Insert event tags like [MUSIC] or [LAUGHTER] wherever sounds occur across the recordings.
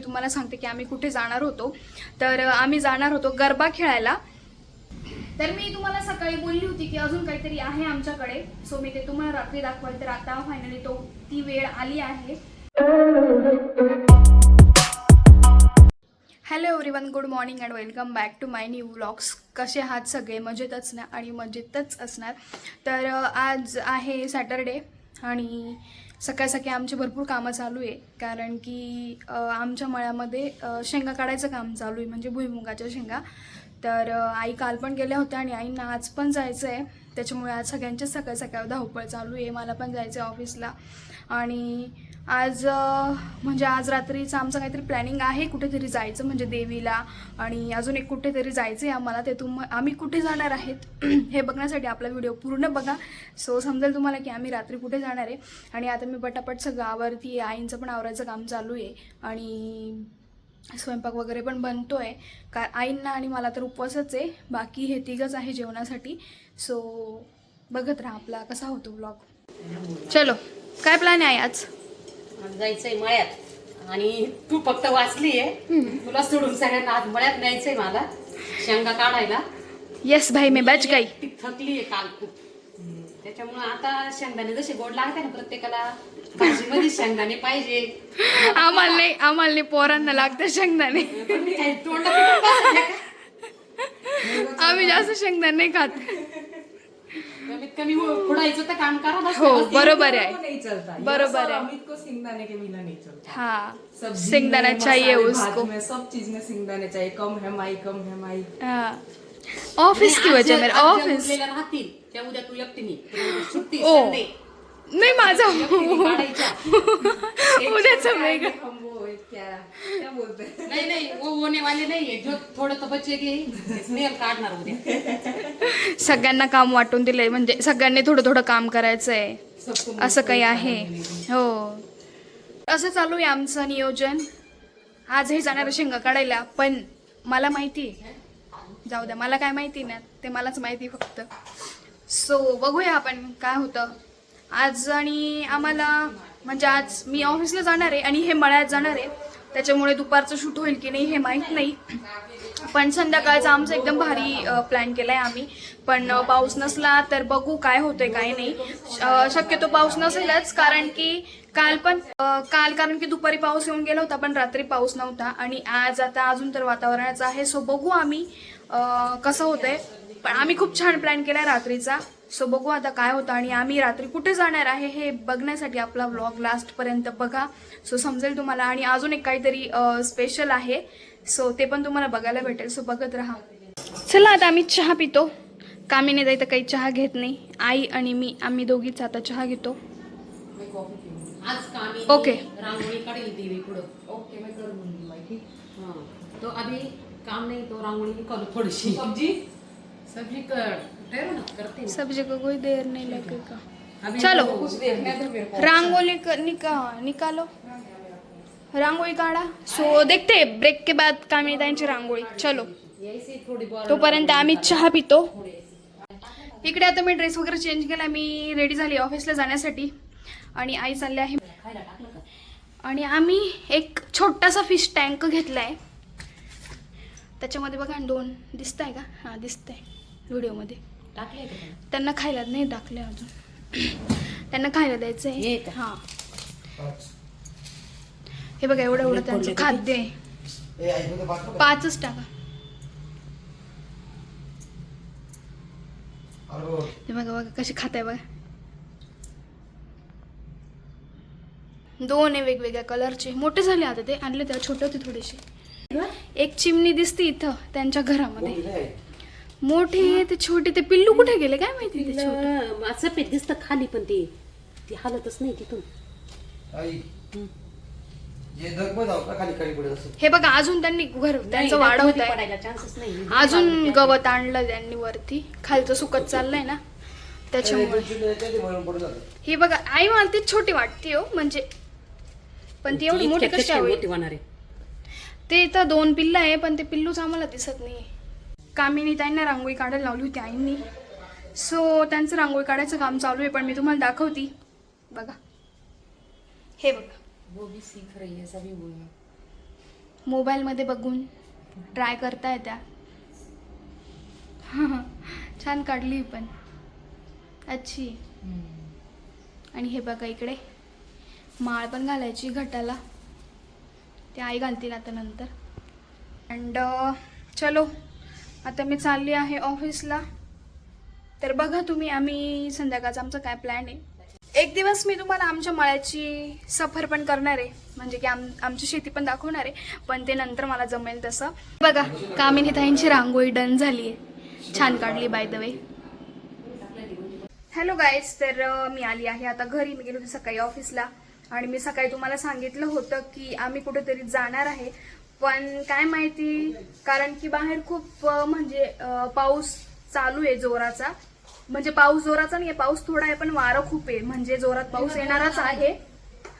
मी तुम्हाला सांगते की आम्ही कुठे जाणार होतो. तर आम्ही जाणार होतो गरबा खेळायला. तर मी तुम्हाला सकाळी बोलली होती की अजून काहीतरी आहे आमच्याकडे. सो मी ते तुम्हाला रात्री दाखवाल तर आता फायनली तो ती वेळ आली आहे. Hello everyone good morning and welcome back to my new vlogs कसे आहात सगळे? मजेतच ना आणि मजेतच असणार. तर आज आहे सॅटरडे आणि सकाळ सकाळी आमची भरपूर कामं चालू आहे. कारण की आमच्या मळ्यामध्ये शेंगा काढायचं काम चालू आहे म्हणजे भुईमुगाच्या शेंगा. तर आई काल पण गेल्या होत्या आणि आईंना आज पण जायचं आहे त्याच्यामुळे आज सगळ्यांच्या सकाळ सकाळ धावपळ चालू आहे. मला पण जायचं आहे ऑफिसला. आणि आज म्हणजे आज रात्रीचं आमचं काहीतरी प्लॅनिंग आहे कुठेतरी जायचं म्हणजे देवीला आणि अजून एक कुठेतरी जायचं आहे आम्हाला ते तुम आम्ही कुठे जाणार आहेत [CLEARS THROAT] हे बघण्यासाठी आपला व्हिडिओ पूर्ण बघा. सो समजेल तुम्हाला की आम्ही रात्री कुठे जाणार आहे. आणि आता मी पटापट सगळं आवरती आईंचं पण आवरायचं काम चालू आहे आणि स्वयंपाक वगैरे पण बनतो आहे का आईंना आणि मला तर उपवासच आहे. बाकी हे तिघंच आहे जेवणासाठी. सो बघत राहा आपला कसा होतो ब्लॉग चलो काय प्लॅन आहे आज? जायचंय मळ्यात. आणि तू फक्त वाचली आहे तुला सोडून सगळ्यांना आज मळ्यात न्यायचंय मला. शेंगा काढायला. येस भाई मी बच गई. ती थकली आहे काल खूप. त्याच्यामुळे आता शेंगदाणे जसे गोड लागते ना प्रत्येकाला भाजीमध्ये शेंगदाणे पाहिजे. आम्हाला नाही आम्हाला नाही पोरांना लागतं शेंगदाणे. [LAUGHS] पण मी तोंडात? आम्ही जास्त शेंगदाणे नाही खात. कमीत कमी पुढायचं तर काम करा बस हो बरोबर आहे. नहीं चलता. ये बरोबर बस है। अमित को सिंगदाने के बिना नहीं चलता. हाँ. सब्ज़ी शेंगदाना चाहिए उसको. में सब चीज़ में सिंगदाने चाहिए. कम है माई कम है माई. हाँ. ऑफ़िस की वजह मेरे ऑफ़िस उरलेल्या राहतील त्या उद्या तू एकटीने तुला सुट्टी ओ. नाही माझं. [LAUGHS] उद्याचं हैं नाही नाही वो होने वाले नाहीये जो थोडं तर बचेगे स्नेहल काढणार उद्या. सगळ्यांना काम वाटून दिलंय. म्हणजे सगळ्यांनी थोडं थोडं काम करायचंय. असं काही आहे. हो. असं चालू आहे आमचं नियोजन. आज हे जाणार शेंगा काढायला पण मला माहिती आहे. जाऊ द्या मला काय माहिती नाही. ते मलाच माहिती फक्त. सो बघूया आपण काय होतं. आज आणि आम्हाला म्हणजे आज मी ऑफिसला जाणार आहे आणि हे मळ्यात जाणार आहे. त्याच्यामुळे दुपारचं शूट होईल की नाही हे माहीत नाही. पण संध्याकाळचा आमचा एकदम भारी प्लॅन केला आहे आम्ही. पण पाऊस नसला तर बघू काय होतंय काय नाही. शक्यतो पाऊस नसेलच कारण की काल पण काल कारण की दुपारी पाऊस येऊन गेला होता पण रात्री पाऊस नव्हता. आणि आज आता अजून तर वातावरणाचं आहे सो बघू आम्ही कसं होतंय. पण आम्ही खूप छान प्लॅन केला आहे रात्रीचा. सो बघू आता काय होतं आणि आम्ही रात्री कुठे जाणार आहे हे बघण्यासाठी आपला व्लॉग लास्टपर्यंत बघा. सो समजेल तुम्हाला. आणि अजून एक काहीतरी स्पेशल आहे. सो ते पण तुम्हाला बघायला भेटेल. सो बघत राहा. चला आता आम्ही चहा पितो. कामीने जाई तर काही चहा घेत नाही. आई आणि मी आम्ही दोघीच आता चहा घेतो. ओके. रांगोळी काढेल देवी पुढं. ओके मैं कर दूंगी माई ठीक हाँ, तो अभी काम नहीं तो रांगोळी निकालो थोडीशी. सब्जी? सब्जी कर. हैं। सब्जी को कोई देर नहीं लगेगा। चलो. रांगोली निका निकालो। रांगोळी काढा। सो देखते ब्रेक के बाद कामिनीताईंची रांगोळी। चलो। तोपर्यंत आम्ही चहा पितो। इकडे आता मी ड्रेस वगैरे चेंज केला मी रेडी झाली ऑफिसला जाण्यासाठी. आणि आई चालली आहे. आणि आम्ही एक छोटासा फिश टँक घेतलाय. त्याच्यामध्ये बघा दोन. दिसत आहे का? हां दिसतंय. व्हिडिओमध्ये टाकले? त्यांना? खायला नाही टाकले अजून. त्यांना खायला द्यायचं हे आहे? हां. हे बघा एवढं एवढं त्यांचं खाद्य आहे. पाचच टाका. हे बघा बघा कसे खात आहे बघा. दोन आहे वेगवेगळ्या कलरचे. मोठे झाले आता ते. आणले तेव्हा छोटे होते थोडेसे. एक चिमणी दिसते इथं त्यांच्या घरामध्ये. मोठे ते छोटे ते पिल्लू कुठे गेले? काय माहिती ते छोटे? तिला सफेद दिसतं खाली पण ते ती हालतच नाही तिथून. आई. हे धग जाऊ का खाली खाली पडत असं हे बघा अजून त्यांनी घर त्यांचं वाढवत आहे चान्सेस नाही. अजून गवत आणलं त्यांनी वरती. खालचं सुकत चाललंय ना. त्याच्यामुळे. पडून जातं ही बघा आई मला ती छोटी वाटते हो म्हणजे पण ती एवढी मोठी कशी हवी? मोठी होणार आहे. ते तर दोन पिल्ल आहे पण ते पिल्लूच आम्हाला दिसत नाही कामिनी ताईंना रांगोळी काढायला लावली होती आईंनी. सो त्यांचं रांगोळी काढायचं काम चालू आहे पण मी तुम्हाला दाखवती. बघा. हे बघा. है मोबाईलमध्ये बघून ट्राय करता येत्या छान काढली पण. अच्छी. आणि हे बघा इकडे. माळ पण घालायची घटाला. ते आई घालतील आता नंतर. अँड चलो. आता मी चालली आहे ऑफिसला. तर बघा तुम्ही आम्ही संध्याकाळचा आमचा काय प्लॅन आहे. एक दिवस मी तुम्हाला आमच्या मळ्याची सफर पण करणार आहे. म्हणजे की आम आमची शेती पण दाखवणार आहे. पण ते नंतर मला जमेल तसं. बघा कामिनी ताईंची रांगोळी डन झाली आहे. छान काढली by the way hello guys तर मी आली आहे आता घरी. मी गेली होती सकाळी ऑफिसला. आणि मी सकाळी तुम्हाला सांगितलं होतं की आम्ही कुठेतरी जाणार आहे. पण काय माहिती कारण की बाहेर खूप म्हणजे पाऊस चालू आहे जोराचा. म्हणजे पाऊस जोराचा नाही पाऊस थोडा आहे पण वारं खूप आहे. म्हणजे जोरात पाऊस येणारच आहे.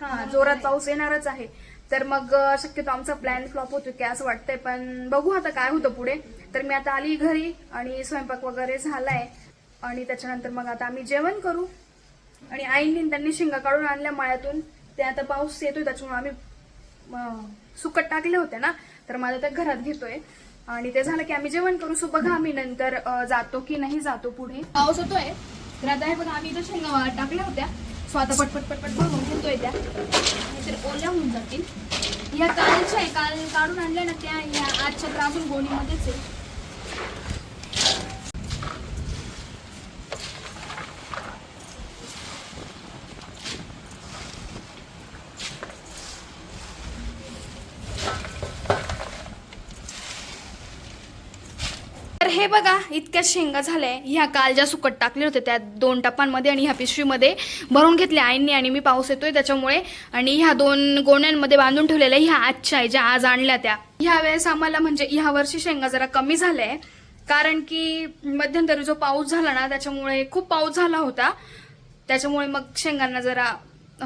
हा जोरात पाऊस येणारच आहे. तर मग शक्यतो आमचा प्लॅन फ्लॉप होतो की असं वाटतंय पण बघू आता काय होतं पुढे. तर मी आता आली घरी आणि स्वयंपाक वगैरे झालाय. आणि त्याच्यानंतर मग आता आम्ही जेवण करू. आणि आईंनी त्यांनी शेंगा काढून आणल्या माळ्यातून. ते आता पाऊस येतोय त्याच्यामुळे आम्ही सुकट टाकले होते ना तर माझं त्या घरात घेतोय. आणि ते झालं की आम्ही जेवण करू. सो बघा आम्ही नंतर जातो की नाही जातो पुढे. पाऊस होतोय. तर आता हे बघा आम्ही इथं शेंगा टाकल्या होत्या. सो आता पटपट पटपट भरून घेतोय त्या. तर ओल्या होऊन जातील. या कालच्या आहे. काल काढून आणल्या ना त्या या आजच्या तर अजून गोणीमध्येच आहे. हे बघा इतक्याच शेंगा झाल्या. ह्या काल ज्या सुकट टाकले होते त्या दोन टप्प्यांमध्ये आणि ह्या पिशवीमध्ये भरून घेतल्या आईंनी आणि मी पाऊस येतोय त्याच्यामुळे. आणि ह्या दोन गोण्यांमध्ये बांधून ठेवलेल्या ह्या आजच्या आहे ज्या आज आणल्या त्या. ह्या वेळेस आम्हाला म्हणजे ह्या वर्षी शेंगा जरा कमी झाल्या. आहे कारण की मध्यंतरी जो पाऊस झाला ना त्याच्यामुळे खूप पाऊस झाला होता. त्याच्यामुळे मग शेंगांना जरा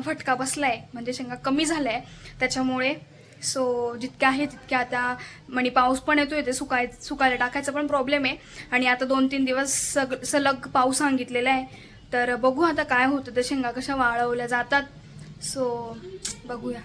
फटका बसलाय. म्हणजे शेंगा कमी झालाय. त्याच्यामुळे सो जितक्या आहे तितक्या आता म्हणजे पाऊस पण येतोय ते सुकाय सुकायला टाकायचा पण प्रॉब्लेम आहे. आणि आता दोन तीन दिवस सग सलग पाऊस सांगितलेला आहे. तर बघू आता काय होतं. ते शेंगा कशा वाळवल्या जातात. सो बघूया.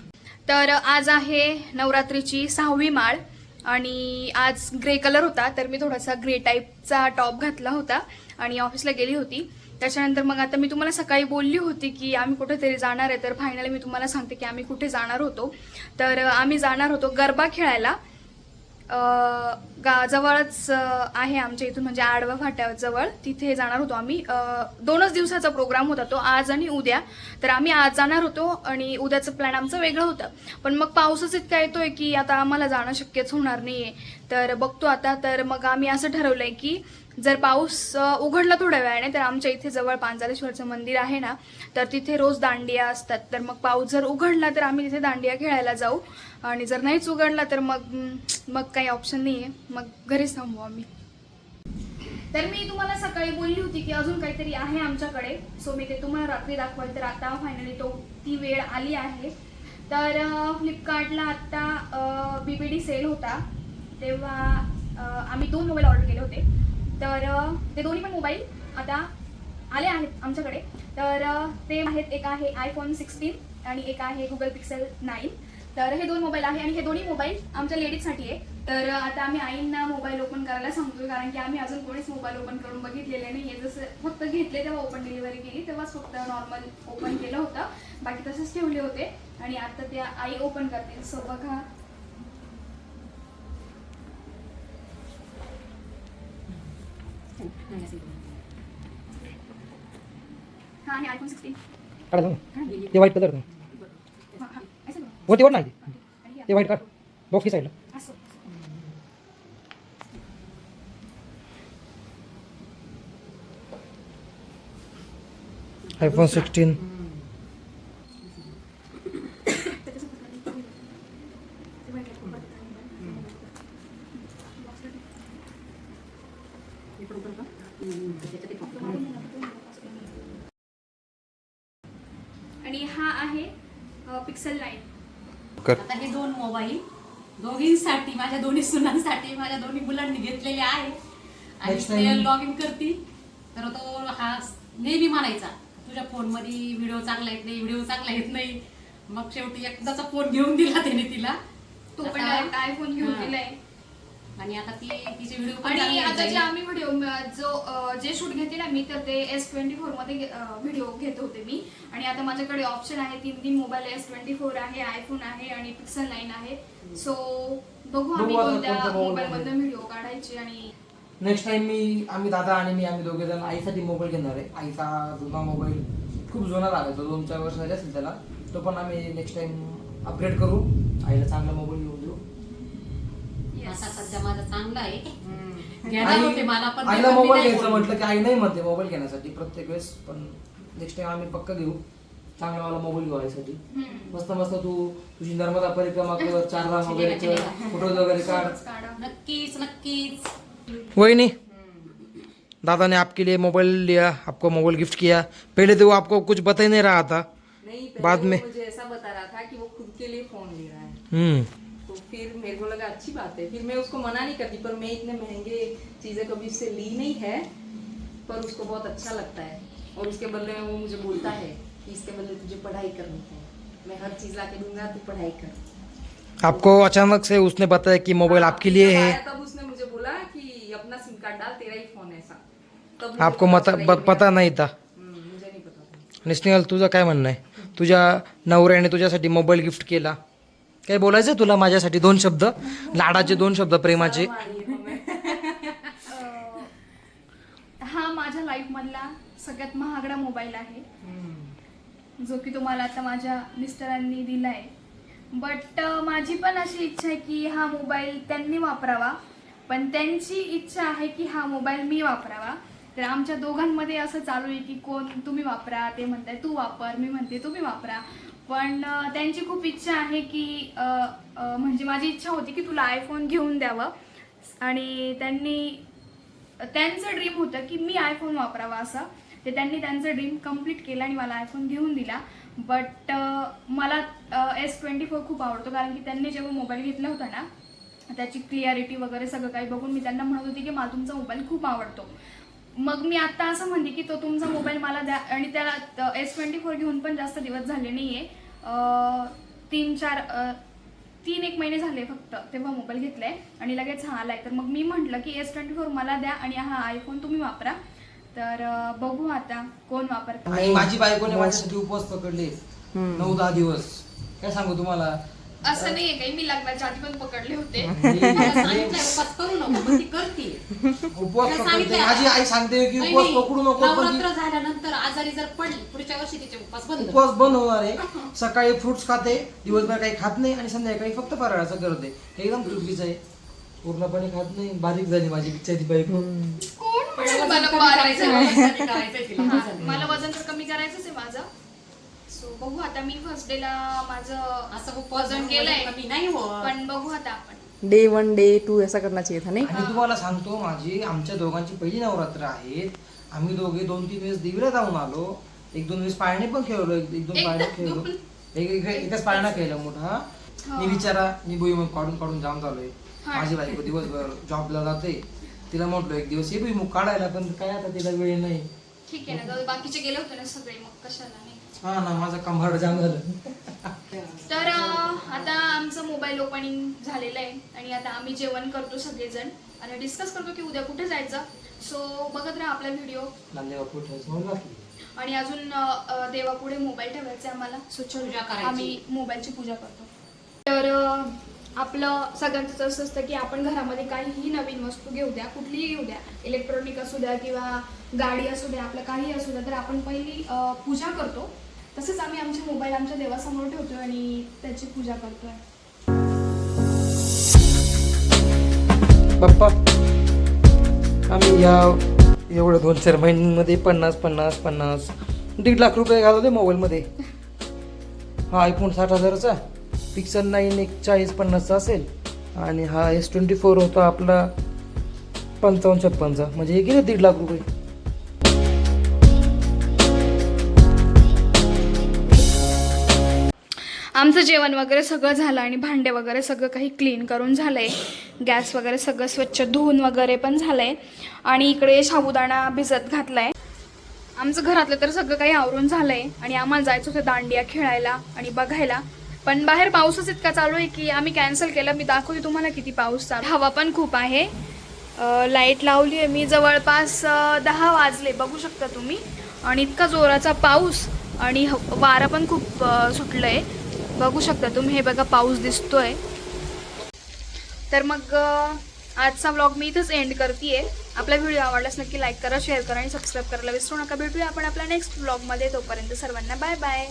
तर आज आहे नवरात्रीची सहावी माळ. आणि आज ग्रे कलर होता तर मी थोडासा ग्रे टाईपचा टॉप घातला होता. आणि ऑफिसला गेली होती. त्याच्यानंतर मग आता मी तुम्हाला सकाळी बोलली होती की आम्ही कुठेतरी जाणार आहे तर फायनली मी तुम्हाला सांगते की आम्ही कुठे जाणार होतो. तर आम्ही जाणार होतो गरबा खेळायला. गा जवळच आहे आमच्या इथून म्हणजे आडवा फाट्याजवळ तिथे जाणार होतो आम्ही. दोनच दिवसाचा प्रोग्राम होता तो आज आणि उद्या. तर आम्ही आज जाणार होतो आणि उद्याचं प्लॅन आमचं वेगळं होतं. पण मग पाऊसच इतका येतोय की आता आम्हाला जाणं शक्यच होणार नाही आहे तर बघतो आता तर मग आम्ही असं ठरवलं आहे की जर पाऊस उघडला थोड्या वेळाने तर आमच्या इथे जवळ पांचालेश्वरचं मंदिर आहे ना तर तिथे रोज दांडिया असतात. तर मग पाऊस जर उघडला तर आम्ही तिथे दांडिया खेळायला जाऊ. आणि जर नाहीच उघडला तर मग मग काही ऑप्शन नाही आहे मग घरीच थांबू आम्ही. तर मी तुम्हाला सकाळी बोलली होती की अजून काहीतरी आहे आमच्याकडे. सो मी ते तुम्हाला रात्री दाखवाल. तर आता फायनली तो ती वेळ आली आहे. तर फ्लिपकार्टला आत्ता बी बी डी सेल होता. तेव्हा आम्ही दोन मोबाईल ऑर्डर केले होते. तर ते दोन्ही पण मोबाईल आता आले आहेत आमच्याकडे. तर ते आहेत एक आहे आयफोन सिक्स्टीन आणि एक आहे गुगल पिक्सेल नाईन तर हे दोन मोबाईल आहे आणि हे दोन्ही मोबाईल आमच्या लेडीजसाठी आहे. तर आता आम्ही आईंना मोबाईल ओपन करायला सांगतोय कारण की आम्ही अजून कोणीच मोबाईल ओपन करून बघितलेले नाही आहे जसं फक्त घेतले तेव्हा ओपन डिलिव्हरी केली तेव्हाच फक्त नॉर्मल ओपन केलं होतं. बाकी तसेच ठेवले होते. आणि आता त्या आई ओपन करतील. सो बघा काढा जाऊ ते व्हाईट कलर हा. वरती वर नाही. ते व्हाईट काढ. बॉक्स की साईडला आयफोन सिक्स्टीन आणि हा आहे पिक्सल नाईन आता हे दोन मोबाईल दोघींसाठी माझ्या दोन्ही सुनांसाठी माझ्या दोन्ही मुलांनी घेतलेले आहे. आणि ते. लॉग इन करतील. तर तो हा नेहमी म्हणायचा तुझ्या फोनमध्ये व्हिडिओ चांगला येत नाही व्हिडिओ चांगला येत नाही. मग शेवटी एकदाचा फोन घेऊन दिला त्याने तिला. तो पण आयफोन घेऊन हा. दिलाय. आणि आता ती तिचे व्हिडिओ आणि आता जे आम्ही व्हिडिओ जो अं, जे शूट घेते ना मी तर ते एस ट्वेंटी फोरमध्ये व्हिडिओ घेत होते मी. आणि आता माझ्याकडे ऑप्शन आहे तीन तीन मोबाईल एस ट्वेंटी फोर आहे आयफोन आहे आणि पिक्सल नाईन आहे. सो बघू आम्ही बघू आता कोणत्या mobile मोबाईल मध्ये. मधून व्हिडिओ काढायचे आणि नेक्स्ट टाइम मी आम्ही दादा आणि मी आम्ही दोघे जण आईसाठी मोबाईल घेणार आहे. आईचा जुना मोबाईल खूप जुना झाला तो दोन चार वर्ष झाले असेल त्याला. तो पण आम्ही नेक्स्ट टाइम अपग्रेड करू. आईला चांगला मोबाईल. आता सध्या माझा चांगला आहे. घेणार होते मला पण ते आईला मोबाईल नाही घ्यायचं. म्हटलं की आई नाही म्हणते मोबाईल घेण्यासाठी प्रत्येक वेळेस पण नेक्स्ट टाइम आम्ही पक्का घेऊ. चांगला मला मोबाईल घेऊ आईसाठी. मस्त मस्त तू तुझी नर्मदा परिक्रमा कर [LAUGHS] चार धाम वगैरे कर. फोटोज वगैरे काढ. नक्कीच नक्कीच. वही नहीं दादा ने आपके लिए मोबाइल लिया आपको मोबाइल गिफ्ट किया. पहले तो वो आपको कुछ बता ही नहीं रहा था. नहीं पहले बाद में- मुझे ऐसा बता रहा था कि वो खुद के लिए फोन ले रहा है. फिर मेरे को लगा अच्छी बात है। फिर मैं उसको मना नहीं करती पर मैं इतने महँगे चीज़ें कभी उससे ली नहीं है पर उसको बहुत अच्छा लगता है। और उसके बदले में वो मुझे बोलता है कि इसके बदले तुझे पढ़ाई करनी है। मैं हर चीज़ लाके दूँगा तू पढ़ाई कर। आपको अचानक से उसने बताया कि मोबाइल आपके लिए है? तब उसने मुझे बोला कि अपना सिम कार्ड डाल तेरा ही फ़ोन है ऐसा। तब आपको पता मत चला ये ब- मेरा- पता नाही था। हम्म, मुझे नहीं पता था। आणि स्नेहल तुझं काय म्हणणं आहे? तुझ्या नवऱ्याने तुझ्यासाठी मोबाईल गिफ्ट केला. काय बोलायचं तुला माझ्यासाठी? दोन शब्द. लाडाचे दोन शब्द प्रेमाचे. हा माझ्या लाईफ मधला सगळ्यात महागडा मोबाईल आहे. जो की तुम्हाला आता माझ्या मिस्टरांनी दिलाय. बट माझी पण अशी इच्छा आहे की हा मोबाईल त्यांनी वापरावा. पण त्यांची इच्छा आहे की हा मोबाईल मी वापरावा. तर आमच्या दोघांमध्ये असं चालू आहे की कोण तुम्ही वापरा ते म्हणताय तू वापर मी म्हणते तुम्ही वापरा. पण त्यांची खूप इच्छा आहे की म्हणजे माझी इच्छा होती की तुला आयफोन घेऊन द्यावं. आणि त्यांनी त्यांचं ड्रीम होतं की मी आयफोन वापरावा असं. ते त्यांनी त्यांचं ड्रीम कंप्लीट केलं आणि मला आयफोन घेऊन दिला. बट मला एस ट्वेंटी फोर खूप आवडतो कारण की त्यांनी जेव्हा मोबाईल घेतला होता ना त्याची क्लिअरिटी वगैरे सगळं काही बघून मी त्यांना म्हणत होती की मला तुमचा मोबाईल खूप आवडतो. मग मी आत्ता असं म्हणते की तो तुमचा मोबाईल मला द्या. आणि त्याला एस ट्वेंटी फोर घेऊन पण जास्त दिवस झाले नाही आहे तीन चार अं, तीन एक महिने झाले फक्त तेव्हा मोबाईल घेतलाय आणि लगेच हा आलाय. तर मग मी म्हटलं की एस ट्वेंटी फोर मला द्या आणि हा आयफोन तुम्ही वापरा. तर बघू आता कोण वापरतं. आणि माझी बायकोने माझ्यासाठी उपवास पकडले. नऊ दहा दिवस. काय सांगू तुम्हाला? असं नाहीये काही मी लग्नाच्या आधी पण पकडले होते. [LAUGHS] मला सांगितलंय उपास करू नको पण ती करते उपवास तिला पकडते. सांगितलंय. माझी आई सांगते की उपवास. पकडू नको पण ती नवरात्र झाल्यानंतर आजारी जर पडली पुढच्या वर्षी तिचे उपास बंद. उपवास बंद होणार आहे. [LAUGHS] सकाळी फ्रुट्स खाते दिवसभर काही खात नाही आणि संध्याकाळी फक्त फराळाचं करते. हे एकदम चुकीचं आहे. पूर्णपणे खात नाही. बारीक झाली माझी बिचारी बायको. कोण म्हणाल वजन कमी करायचंय. मला वजन तर कमी करायचंच आहे माझं. सो बघू आता मी फर्स्ट डेला माझं असं उपवास वजन केलंय. कमी नाही होत पण बघू आता आपण. डे वन डे टू ऐसा करना चाहिए था नहीं? आणि तुम्हाला सांगतो माझी आमच्या दोघांची पहिली नवरात्र आहेत. आम्ही दोघे दोन तीन वेळेस दिवऱ्या जाऊन आलो. एक दोन वेळेस पाळणे पण खेळलो एक एक दोन पाळणे खेळलो. एक एक- एकच पाळणा खेळला मोठा. मी बिचारा मी भुईमुग काढून काढून जाम झालोय हा. माझी बायको दिवसभर जॉबला जाते. तिला म्हटलं एक दिवस ये भुईमुग काढायला पण काय आता तिला वेळ नाही. ठीक आहे ना जाऊ दे, बाकीचे गेले होते ना सगळे मग कशाला नाही? हा ना माझा कंभार जाम झालं. तर आता आमचं मोबाईल ओपनिंग झालेलं आहे आणि आता आम्ही जेवण करतो सगळेजण. आणि डिस्कस करतो की उद्या कुठे जायचं. सो बघत राहा आपला व्हिडिओ नांदेवा कुठे? आणि अजून अं, देवापुढे मोबाईल ठेवायचा आहे आम्हाला. सो चलो पूजा करायची. आम्ही मोबाईलची पूजा करतो. तर अं, आपलं सगळ्यांचं असं असतं की आपण घरामध्ये काहीही नवीन वस्तू घेऊ द्या कुठलीही घेऊ द्या. इलेक्ट्रॉनिक असू द्या किंवा गाडी असू द्या आपलं काही असू द्या तर आपण पहिली अं, पूजा करतो. तसेच आम्ही आमचे मोबाईल आमच्या देवासमोर ठेवतो आणि त्याची पूजा करतोय. पप्पा आम्ही या एवढं दोन चार महिन्यांमध्ये पन्नास पन्नास पन्नास दीड लाख रुपये घालवले मोबाईलमध्ये. हा आयफोन साठ हजाराचा पिक्सल नाईन एक चाळीस पन्नासचा असेल. आणि हा एस ट्वेंटी फोर होता आपला पंचावन्न छप्पनचा म्हणजे हे गेले दीड लाख रुपये. आमचं जेवण वगैरे सगळं झालं आणि भांडे वगैरे सगळं काही क्लीन करून झालंय. गॅस वगैरे सगळं स्वच्छ धुवून वगैरे पण झालंय. आणि इकडे साबुदाणा भिजत घातलाय. आमचं घरातलं तर सगळं काही आवरून झालंय. आणि आम्हाला जायचं होतं दांडिया खेळायला आणि बघायला. पण बाहेर पाऊसच इतका चालू आहे की आम्ही कॅन्सल केलं. मी दाखवते तुम्हाला किती पाऊस चालू हवा पण खूप आहे. लाइट लावली आहे मी. जवळपास दहा वाजले. बघू शकता तुम्ही. आणि इतका जोराचा पाऊस आणि ह- वारा पण खूप सुटलं आहे बघू शकता तुम्ही हे बघा पाऊस दिसतोय. तर मग आजचा व्लॉग मी इथंच एंड करते आपला व्हिडिओ आवडल्यास नक्की लाईक करा शेअर करा आणि सबस्क्राईब करायला विसरू नका. भेटूया आपण आपल्या नेक्स्ट व्लॉगमध्ये तोपर्यंत सर्वांना बाय बाय